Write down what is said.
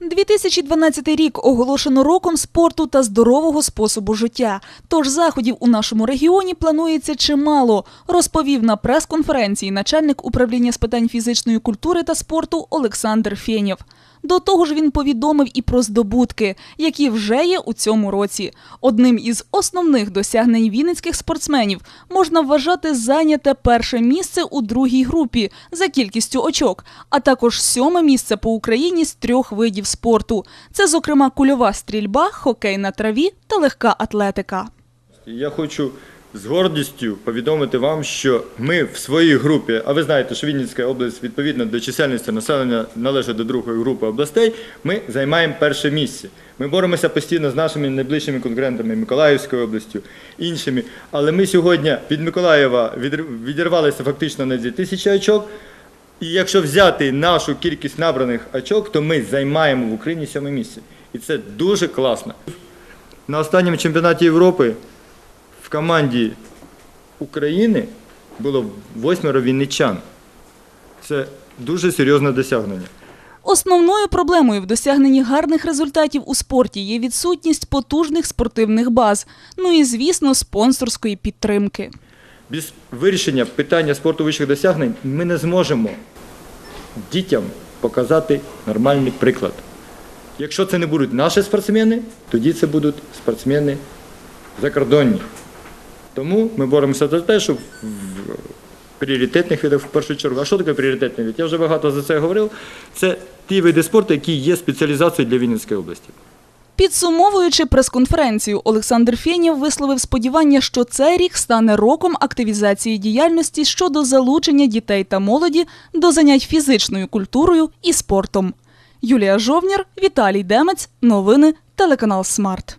2012 рік оголошено роком спорту та здорового способу життя. Тож заходів у нашому регіоні планується чимало, розповів на прес-конференції начальник управління з питань фізичної культури та спорту Олександр Фєнєв. До того ж, він повідомив і про здобутки, які вже є у цьому році. Одним із основних досягнень вінницьких спортсменів можна вважати зайняте перше місце у другій групі за кількістю очок, а також сьоме місце по Україні з трьох видів спорту. Це, зокрема, кульова стрільба, хокей на траві та легка атлетика. Я хочу з гордістю повідомити вам, що ми в своїй групі, а ви знаєте, що Вінницька область відповідно до чисельності населення належить до другої групи областей. Ми займаємо перше місце. Ми боремося постійно з нашими найближчими конкурентами Миколаївською областю, іншими. Але ми сьогодні від Миколаєва відірвалися фактично на 2000 очок. І якщо взяти нашу кількість набраних очок, то ми займаємо в Україні сьоме місце. І це дуже класно. На останньому чемпіонаті Європи в команді України було восьмеро вінничан. Це дуже серйозне досягнення. Основною проблемою в досягненні гарних результатів у спорті є відсутність потужних спортивних баз, ну і, звісно, спонсорської підтримки. Без вирішення питання спорту вищих досягнень ми не зможемо дітям показати нормальний приклад. Якщо це не будуть наші спортсмени, тоді це будуть спортсмени закордонні. Тому ми боремося за те, щоб в пріоритетних видах в першу чергу. А що таке пріоритетний вид? Я вже багато за це говорив. Це ті види спорту, які є спеціалізацією для Вінницької області. Підсумовуючи прес-конференцію, Олександр Фєнєв висловив сподівання, що цей рік стане роком активізації діяльності щодо залучення дітей та молоді до занять фізичною культурою і спортом. Юлія Жовнір, Віталій Демець. Новини телеканал Смарт.